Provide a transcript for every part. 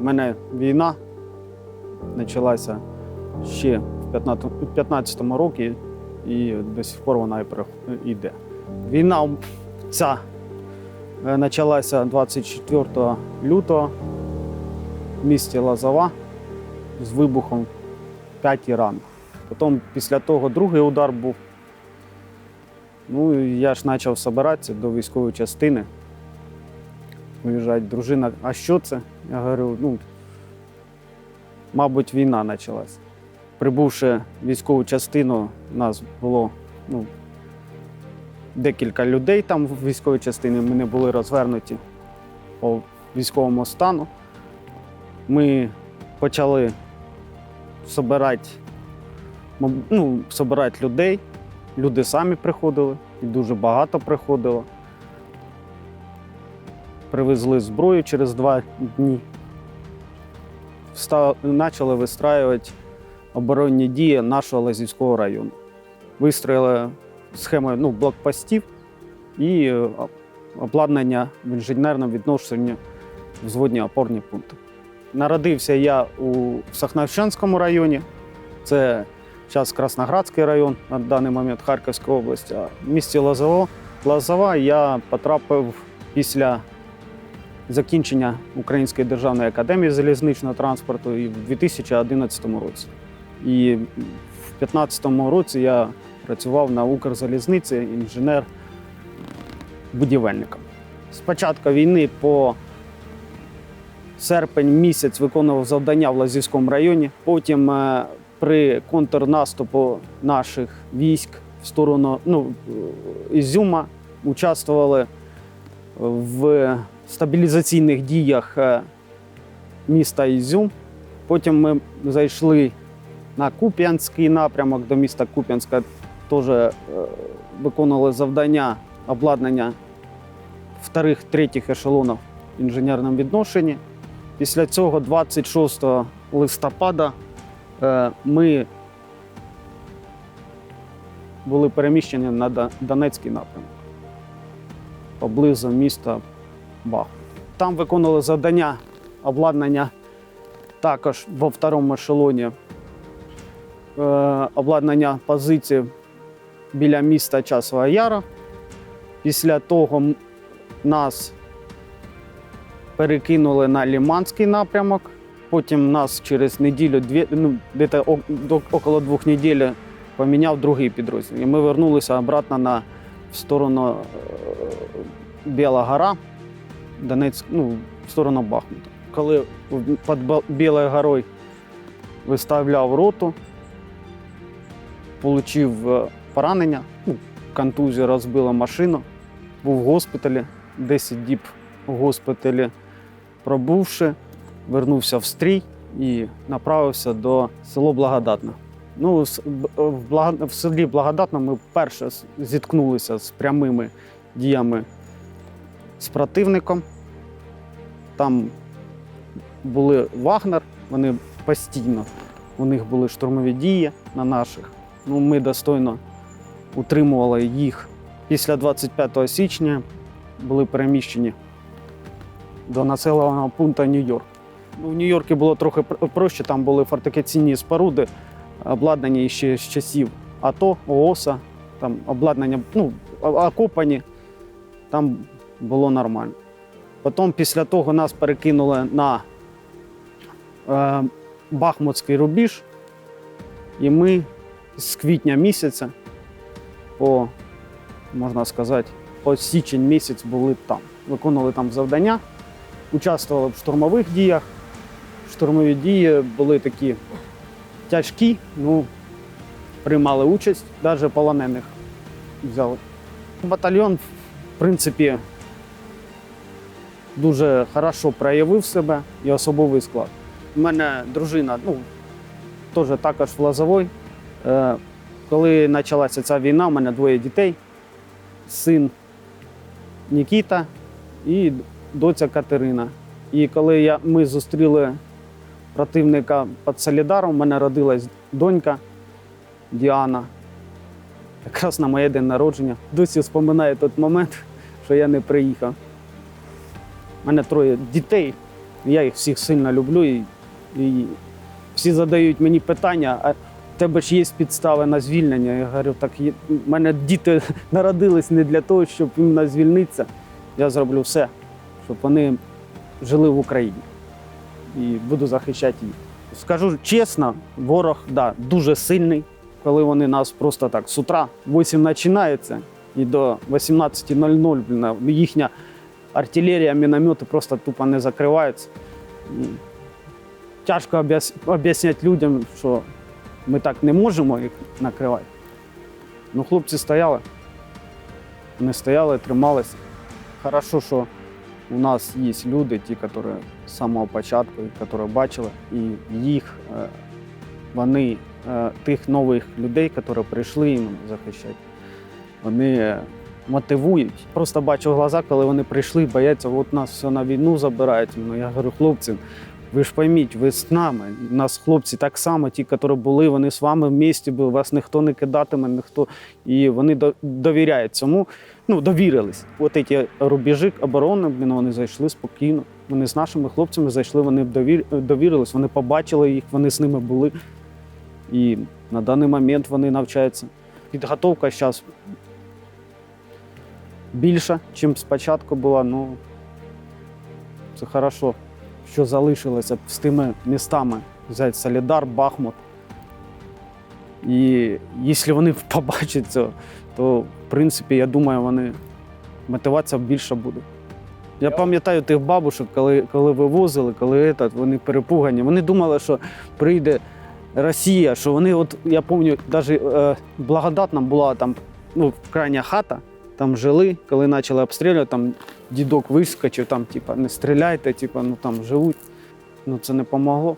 У мене війна почалася ще в 2015 році, і до сих пор вона йде. Війна ця е, почалася 24 лютого в місті Лазова з вибухом 5 ранку. Потім після того другий удар був. Ну, я ж почав збиратися до військової частини. Виїжджає дружина, а що це? Я говорю, ну, мабуть, війна почалась. Прибувши військову частину, нас було ну, декілька людей там в військовій частині. Ми не були розвернуті по військовому стану. Ми почали збирати, моб- ну, збирати людей. Люди самі приходили, і дуже багато приходило. Привезли зброю через два дні. Почали вистраювати оборонні дії нашого Лазівського району. Вистроїли схему ну, блокпостів і е, обладнання в інженерному відношенні взводні опорні пункти. Народився я у Сахновщанському районі. Це зараз Красноградський район на даний момент Харківської області. А в місті Лозово, Лозова я потрапив після закінчення Української державної академії залізничного транспорту і в 2011 році. І в 2015 році я працював на Укрзалізниці інженер-будівельником. З початку війни по серпень місяць виконував завдання в Лазівському районі. Потім е, при контрнаступу наших військ в сторону ну, е, Ізюма участвували в стабілізаційних діях е, міста Ізюм. Потім ми зайшли на Куп'янський напрямок до міста Куп'янська, теж е, виконували завдання обладнання вторих, третіх ешелонів в інженерному відношенні. Після цього, 26 листопада, е, ми були переміщені на Донецький напрямок поблизу міста Бах. Там виконували завдання обладнання також во второму ешелоні е, обладнання позиції біля міста Часова Яра. Після того нас перекинули на Ліманський напрямок. Потім нас через неділю, дві, ну, десь около двох неділь поміняв другий підрозділ. І ми вернулися обратно на в сторону е, Біла гора, Донецьк, ну, в сторону Бахмута. Коли під Білою горою виставляв роту, отримав поранення, ну, контузію розбила машину, був в госпіталі, 10 діб в госпіталі пробувши, вернувся в стрій і направився до село Благодатне. Ну, в, селі Благодатно ми вперше зіткнулися з прямими діями з противником. Там були Вагнер, вони постійно, у них були штурмові дії на наших. Ну, ми достойно утримували їх. Після 25 січня були переміщені до населеного пункту Нью-Йорк. Ну, в Нью-Йорку було трохи проще, там були фортифікаційні споруди, обладнані ще з часів АТО, ООСа, там обладнання ну, окопані, там було нормально. Потім після того нас перекинули на е, Бахмутський рубіж, і ми з квітня місяця по, можна сказати, по січень місяць були там. Виконували там завдання, участвували в штурмових діях. Штурмові дії були такі тяжкі, ну, приймали участь, навіть полонених взяли. Батальйон, в принципі, дуже хорошо проявив себе і особовий склад. У мене дружина, ну, теж також в Лозовой. Е, коли почалася ця війна, у мене двоє дітей, син Нікіта і доця Катерина. І коли я, ми зустріли противника під Солідаром, у мене родилась донька Діана. Якраз на моє день народження. Досі споминаю той момент, що я не приїхав. У мене троє дітей, я їх всіх сильно люблю. І, і всі задають мені питання, а в тебе ж є підстави на звільнення. Я говорю, так є. У мене діти народились не для того, щоб іменно звільнитися. Я зроблю все, щоб вони жили в Україні і буду захищати їх. Скажу чесно, ворог да, дуже сильний, коли вони нас просто так з утра 8 починається і до 18.00 їхня артилерія, міномети просто тупо не закриваються. Тяжко об'яс- об'ясняти людям, що ми так не можемо їх накривати. Ну, хлопці стояли, вони стояли, трималися. Хорошо, що у нас є люди, ті, які з самого початку, які бачили, і їх, е, вони, е, тих нових людей, які прийшли захищати, вони мотивують. Просто бачу глаза, коли вони прийшли, бояться, от нас все на війну забирають. Ну, я говорю, хлопці, ви ж пойміть, ви з нами. У нас хлопці так само, ті, які були, вони з вами в місті були, вас ніхто не кидатиме, ніхто. І вони довіряють цьому. Ну, довірились. От ці рубежі оборони, вони зайшли спокійно. Вони з нашими хлопцями зайшли, вони довірились, вони побачили їх, вони з ними були. І на даний момент вони навчаються. Підготовка зараз більша, ніж спочатку була. Ну, це хорошо, що залишилося з тими містами. Взяти Солідар, Бахмут. І якщо вони побачать це, то в принципі, я думаю, вони мотивація більша буде. Я пам'ятаю тих бабушок, коли, коли вивозили, коли этот, вони перепугані. Вони думали, що прийде Росія, що вони, от я пам'ятаю, навіть е, благодатна була там ну, крайня хата, там жили, коли почали обстрілювати, там дідок вискочив, там, типа, не стріляйте, типа, ну там живуть. Ну це не допомогло.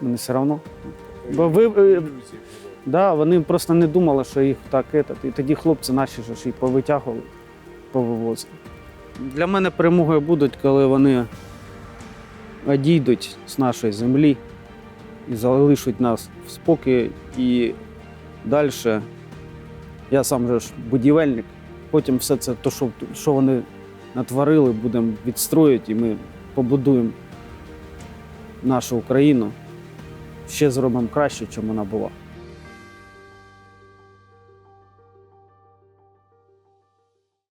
Вони все одно. Бо ви, е, Да, вони просто не думали, що їх так етат. І тоді хлопці наші ж і повитягували, повивозили. Для мене перемогою будуть, коли вони одійдуть з нашої землі і залишать нас в спокій. І далі я сам же ж будівельник. Потім все це, то, що, що вони натворили, будемо відстроїти, і ми побудуємо нашу Україну. Ще зробимо краще, ніж вона була.